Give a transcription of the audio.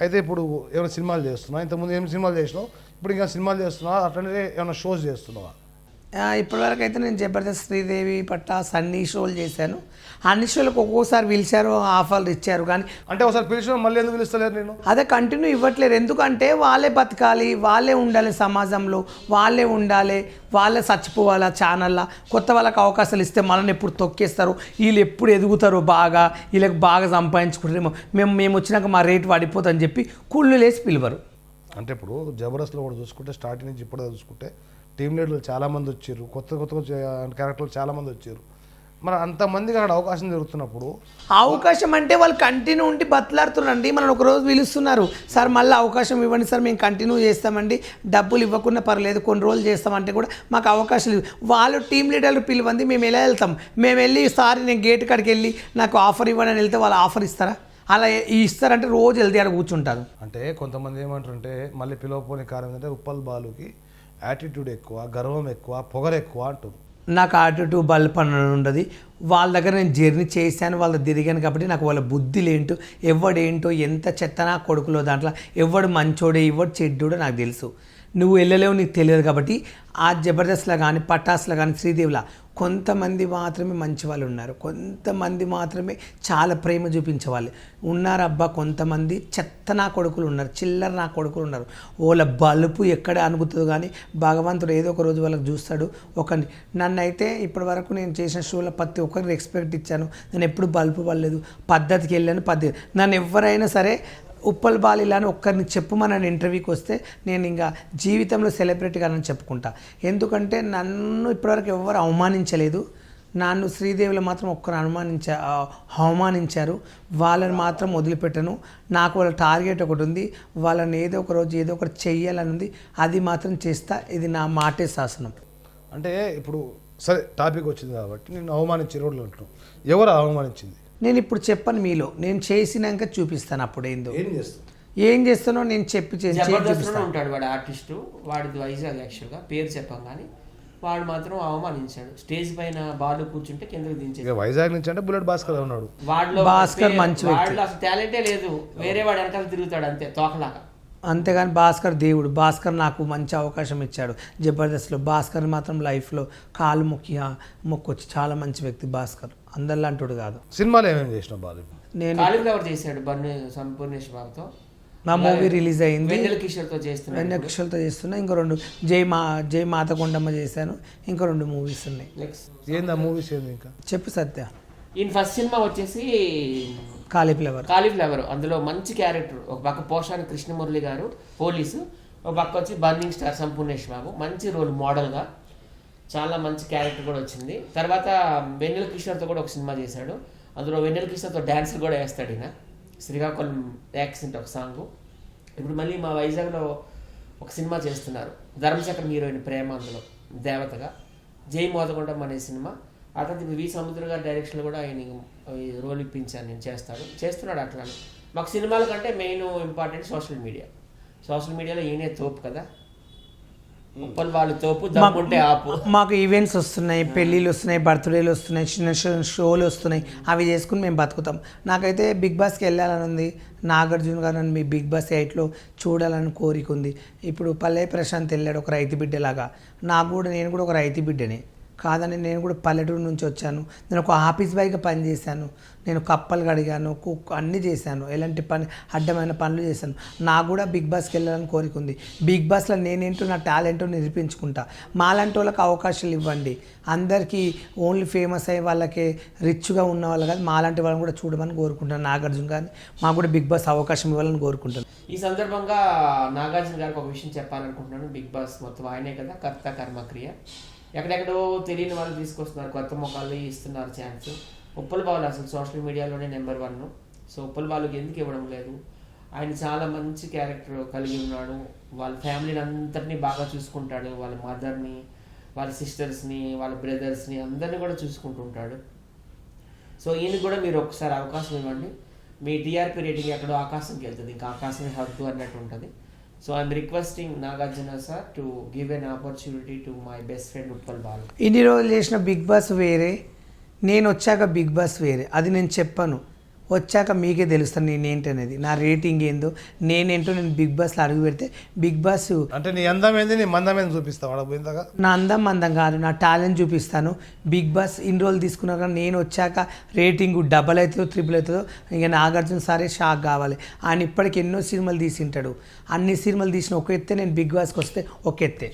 అయితే ఇప్పుడు ఏమైనా సినిమాలు చేస్తున్నావు? ఇంతకుముందు ఏం సినిమాలు చేసినావు? ఇప్పుడు ఇంకా సినిమాలు చేస్తున్నావా? అట్లనే ఏమైనా షోస్ చేస్తున్నావా? ఇప్పటివరకు అయితే నేను జబర్దస్త్ శ్రీదేవి పట్టాస్ అన్ని షోలు చేశాను. అన్ని షోలకు ఒక్కోసారి పిలిచారు ఆఫర్లు ఇచ్చారు కానీ అంటే ఒకసారి పిలిచిన మళ్ళీ ఎందుకు పిలుస్తలేరు నేను అదే కంటిన్యూ ఇవ్వట్లేరు ఎందుకంటే వాళ్ళే బతకాలి వాళ్ళే ఉండాలి సమాజంలో వాళ్ళే ఉండాలి వాళ్ళే చచ్చిపోవాలి ఛానల్లో. కొత్త వాళ్ళకి అవకాశాలు ఇస్తే మనల్ని ఎప్పుడు తొక్కేస్తారు వీళ్ళు ఎప్పుడు ఎదుగుతారో బాగా వీళ్ళకి బాగా సంపాదించుకుంటారేమో. మేము మేము వచ్చినాక మా రేటు పడిపోతుందని చెప్పి కుళ్ళు లేసి పిలవరు. అంటే ఇప్పుడు జబర్దస్త్లో కూడా చూసుకుంటే స్టార్టింగ్ నుంచి ఇప్పుడు చూసుకుంటే టీం లీడర్లు చాలామంది వచ్చారు కొత్త కొత్త క్యారెక్టర్లు చాలామంది వచ్చారు. మరి అంతమందికి అక్కడ అవకాశం దొరుకుతున్నప్పుడు అవకాశం అంటే వాళ్ళు కంటిన్యూ ఉండి బతలాడుతున్నారండి. మనం ఒక రోజు పిలుస్తున్నారు. సార్ మళ్ళీ అవకాశం ఇవ్వండి సార్ మేము కంటిన్యూ చేస్తామండి. డబ్బులు ఇవ్వకుండా పర్లేదు కొన్ని రోజులు చేస్తామంటే కూడా మాకు అవకాశాలు ఇవ్వ- వాళ్ళు టీం లీడర్లు పిలువంది మేము ఎలా వెళ్తాం? మేము వెళ్ళి సార్ నేను గేట్ కాడికి వెళ్ళి నాకు ఆఫర్ ఇవ్వని అని వెళ్తే వాళ్ళు ఆఫర్ ఇస్తారా? అలా ఇస్తారంటే రోజు వెళ్తే అక్కడ కూర్చుంటారు. అంటే కొంతమంది ఏమంటారంటే మళ్ళీ పిలవపోని కారణం ఏంటంటే ఉప్పల్ బాలుకి యాటిట్యూడ్ ఎక్కువ గర్వం ఎక్కువ పొగరు ఎక్కువ అంటారు నాకు ఆటిట్యూడ్ ఇటు పని ఉండదు. వాళ్ళ దగ్గర నేను జర్నీ చేశాను వాళ్ళ తిరిగాను కాబట్టి నాకు వాళ్ళ బుద్ధులు ఏంటో ఎవడేంటో ఎంత చెత్త నా కొడుకులో దాంట్లో ఎవడు మంచోడే ఎవడు చెడ్డోడో నాకు తెలుసు. నువ్వు వెళ్ళలేవు నీకు తెలియదు కాబట్టి ఆ జబర్దస్త్లో కానీ పటాస్లో కానీ శ్రీదేవిలా కొంతమంది మాత్రమే మంచి వాళ్ళు ఉన్నారు. కొంతమంది మాత్రమే చాలా ప్రేమ చూపించే వాళ్ళు ఉన్నారు అబ్బా కొంతమంది చెత్త నా కొడుకులు ఉన్నారు చిల్లర నా కొడుకులు ఉన్నారు. వాళ్ళ బలుపు ఎక్కడ అనుగుతుందో కానీ భగవంతుడు ఏదో ఒక రోజు వాళ్ళకి చూస్తాడు. ఒకరిని నన్ను అయితే ఇప్పటి వరకు నేను చేసిన షోలో ప్రతి ఒక్కరికి రెస్పెక్ట్ ఇచ్చాను. నేను ఎప్పుడు బలుపు పడలేదు. పద్ధతికి వెళ్ళాను పద్ధతి నన్ను ఎవరైనా సరే ఉప్పల్ బాలిలా అని ఒక్కరిని చెప్పుమని ఇంటర్వ్యూకి వస్తే నేను ఇంకా జీవితంలో సెలబ్రిటీ కానని చెప్పుకుంటా. ఎందుకంటే నన్ను ఇప్పటివరకు ఎవరు అవమానించలేదు. నన్ను శ్రీదేవులు మాత్రం ఒక్కరు అనుమానించా అవమానించారు. వాళ్ళని మాత్రం వదిలిపెట్టను. నాకు వాళ్ళ టార్గెట్ ఒకటి ఉంది. వాళ్ళని ఏదో ఒక రోజు ఏదో ఒకటి చెయ్యాలని ఉంది. అది మాత్రం చేస్తా. ఇది నా మాటే శాసనం. అంటే ఇప్పుడు సరే టాపిక్ వచ్చింది కాబట్టి నేను అవమానించే రోడ్లు అంటున్నాను ఎవరు అవమానించింది? నేను ఇప్పుడు చెప్పను మీలో. నేను చేసినాక చూపిస్తాను అప్పుడు ఏందో. ఏం చేస్తావు? ఏం చేస్తానో నేను చెప్పి ఉంటాడు వాడు ఆర్టిస్టు. వాడిది వైజాగ్ యాక్చువల్గా పేరు చెప్పాం కానీ వాడు మాత్రం అవమానించాడు. స్టేజ్ పైన బాలు కూర్చుంటే కిందకి ఇక వైజాగ్ నుంచి అంటే బుల్లెట్ భాస్కర్ ఉన్నాడు. వాడిలో భాస్కర్ మంచి వ్యక్తి. వాడిలో అసలు టాలెంటే లేదు. వేరే వాడు వెనకాల తిరుగుతాడు అంతే తోకలాగా. అంతేగాని భాస్కర్ దేవుడు భాస్కర్ నాకు మంచి అవకాశం ఇచ్చాడు. జబర్దస్త్లో భాస్కర్ మాత్రం లైఫ్లో కాలు మొక్కి మొక్కొచ్చి చాలా మంచి వ్యక్తి భాస్కర్. అందరిలాంటివాడు కాదు. సినిమాలో ఏమేమి చేసినావు బాలు నేను కాలీఫ్లవర్ చేశాడు బన్ను సంపూర్ణేష్ బాబుతో. నా మూవీ రిలీజ్ అయింది. వెన్నెల కిషోర్తో చేస్తున్నా. ఇంకో రెండు జై మా జై మాతకొండమ్మ చేశాను. ఇంకో రెండు మూవీస్ ఉన్నాయి. ఏంది ఆ మూవీస్ ఏంది ఇంకా? చెప్పు సత్య. ఈయన ఫస్ట్ సినిమా వచ్చేసి కాలీఫ్లవర్. కాలీఫ్లవర్. అందులో మంచి క్యారెక్టర్. ఒక పక్క పోషాని కృష్ణమురళి గారు పోలీసు. ఒక పక్క వచ్చి బర్నింగ్ స్టార్ సంపూర్ణేష్ బాబు. మంచి రోల్ మోడల్గా. చాలా మంచి క్యారెక్టర్ కూడా వచ్చింది. తర్వాత వెన్నెల కిషోర్తో కూడా ఒక సినిమా చేశాడు. అందులో వెన్నెల కిషోర్తో డ్యాన్స్ కూడా వేస్తాడు ఈయన. శ్రీకాకుళం యాక్సెంట్ ఒక సాంగ్. ఇప్పుడు మళ్ళీ మా వైజాగ్లో ఒక సినిమా చేస్తున్నారు. ధర్మచక్రం హీరోయిన్ ప్రేమ అందులో దేవతగా. జై మోదగుండం అనే సినిమా. ఆ తర్వాత ఇప్పుడు వి సముద్ర గారి డైరెక్షన్లో కూడా ఆయన రోల్ ఇప్పించాను నేను చేస్తాడు చేస్తున్నాడు అట్లా మాకు సినిమాల కంటే main important social media social మీడియాలో ఈయనే తోపు కదా? వాళ్ళు తోపు దమ్ముంటే ఆపు. మాకు ఈవెంట్స్ వస్తున్నాయి పెళ్ళిళ్ళు వస్తున్నాయి బర్త్డేలు వస్తున్నాయి చిన్న చిన్న షోలు వస్తున్నాయి. అవి చేసుకుని మేము బతుకుతాం. నాకైతే బిగ్ బాస్కి వెళ్ళాలని ఉంది. నాగార్జున గారు నన్ను మీ బిగ్ బాస్ ఎయిట్లో చూడాలని కోరిక ఉంది. ఇప్పుడు పల్లె ప్రశాంత్ వెళ్ళాడు ఒక రైతు బిడ్డలాగా. నాకు కూడా నేను కూడా ఒక రైతు బిడ్డని. కాదని నేను కూడా పల్లెటూరు నుంచి వచ్చాను. నేను ఒక ఆఫీస్ బాయ్గా పనిచేశాను నేను కప్పలు కడిగాను కుక్ అన్నీ చేశాను. ఎలాంటి పని అడ్డమైన పనులు చేశాను. నాకు కూడా బిగ్ బాస్కి వెళ్ళాలని కోరిక ఉంది. బిగ్ బాస్లో నేనేంటో నా టాలెంటో నిరూపించుకుంటా. మాలాంటి వాళ్ళకి అవకాశాలు ఇవ్వండి. అందరికీ ఓన్లీ ఫేమస్ అయ్యే వాళ్ళకి రిచ్గా ఉన్న వాళ్ళు కాదు మాలాంటి వాళ్ళని కూడా చూడమని కోరుకుంటాను నాగార్జున గారిని మాకు కూడా బిగ్ బాస్ అవకాశం ఇవ్వాలని కోరుకుంటాను ఈ సందర్భంగా నాగార్జున గారికి ఒక విషయం చెప్పాలనుకుంటున్నాను. బిగ్ బాస్ మొత్తం ఆయనే కదా కర్త కర్మక్రియ. ఎక్కడెక్కడో తెలియని వాళ్ళు తీసుకొస్తున్నారు. కొత్త మొక్కలు ఇస్తున్నారు ఛాన్స్ ఉప్పల బాలు అసలు సోషల్ మీడియాలోనే నెంబర్ వన్ సో ఉప్పల బాలుకి ఎందుకు ఇవ్వడం లేదు? ఆయన చాలా మంచి క్యారెక్టర్ కలిగి ఉన్నాడు. వాళ్ళ ఫ్యామిలీని అంతటినీ బాగా చూసుకుంటాడు. వాళ్ళ మదర్ని వాళ్ళ సిస్టర్స్ని వాళ్ళ బ్రదర్స్ని అందరినీ కూడా చూసుకుంటుంటాడు. సో ఈయనకి కూడా మీరు ఒకసారి అవకాశం ఇవ్వండి. మీ టీఆర్పీ రేటింగ్ ఎక్కడో ఆకాశంకి వెళ్తుంది. ఇంకా ఆకాశమే హద్దు అన్నట్టు ఉంటుంది. So I'm requesting Nagarjuna sir to give an opportunity to my best friend Uppal Balu ఇన్ని రోజులు చేసిన బిగ్ బాస్ వేరే నేను వచ్చాక బిగ్ బాస్ వేరే అది నేను చెప్పను. వచ్చాక మీకే తెలుస్తాను అనేది నా రేటింగ్ ఏందో. నేనేంటో నేను బిగ్ బాస్లో అడుగు పెడితే బిగ్ బాస్ అంటే నీ అందం ఏంది? నీ మందం ఏంది చూపిస్తావు? నా అందం అందం కాదు నా టాలెంట్ చూపిస్తాను. బిగ్ బాస్ ఇన్ని రోజులు తీసుకున్నా కానీ నేను వచ్చాక రేటింగ్ డబల్ అవుతుందో త్రిబుల్ అవుతుందో ఇక నాగార్జున సారే షాక్ కావాలి. ఆయన ఇప్పటికి ఎన్నో సినిమాలు తీసింటాడు. అన్ని సినిమాలు తీసిన ఒక ఎత్తే నేను బిగ్ బాస్కి వస్తే ఒక ఎత్తే.